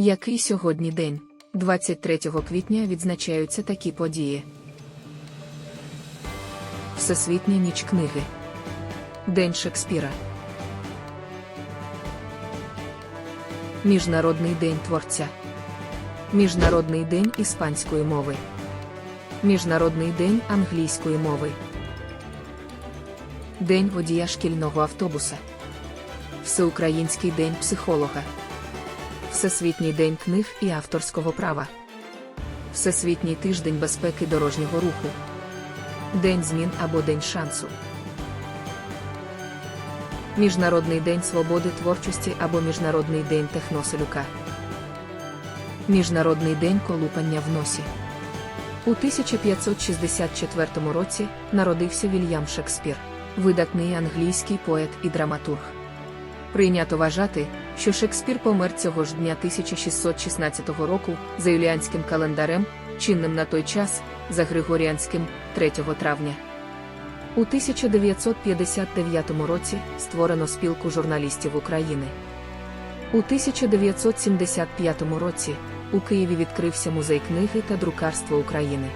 Який сьогодні день? 23 квітня відзначаються такі події. Всесвітня ніч книги. День Шекспіра. Міжнародний день творця. Міжнародний день іспанської мови. Міжнародний день англійської мови. День водія шкільного автобуса. Всеукраїнський день психолога. Всесвітній день книг і авторського права. Всесвітній тиждень безпеки дорожнього руху. День змін або День шансу. Міжнародний день свободи творчості або Міжнародний день техноселюка. Міжнародний день колупання в носі. У 1564 році народився Вільям Шекспір, видатний англійський поет і драматург. Прийнято вважати, що Шекспір помер цього ж дня 1616 року за юліанським календарем, чинним на той час, за Григоріанським 3 травня. У 1959 році створено спілку журналістів України. У 1975 році у Києві відкрився музей книги та друкарства України.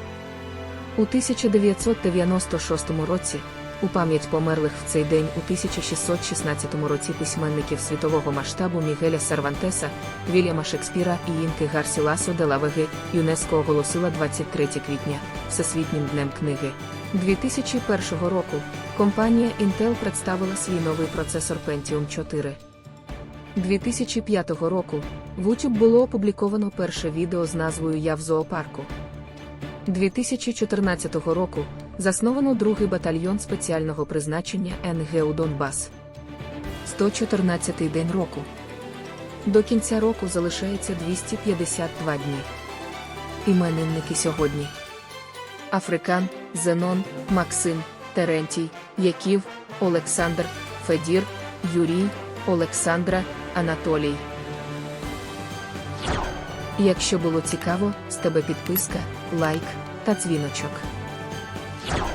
У 1996 році у пам'ять померлих в цей день у 1616 році письменників світового масштабу Мігеля Сервантеса, Вільяма Шекспіра і Інки Гарсіласо де ла Веги ЮНЕСКО оголосила 23 квітня Всесвітнім днем книги. 2001 року компанія Intel представила свій новий процесор Pentium 4. 2005 року в YouTube було опубліковано перше відео з назвою Я в зоопарку. 2014 року засновано другий батальйон спеціального призначення НГУ Донбас. 114-й день року. До кінця року залишається 252 дні. Іменинники сьогодні. Африкан, Зенон, Максим, Терентій, Яків, Олександр, Федір, Юрій, Олександра, Анатолій. Якщо було цікаво, з тебе підписка, лайк та дзвіночок.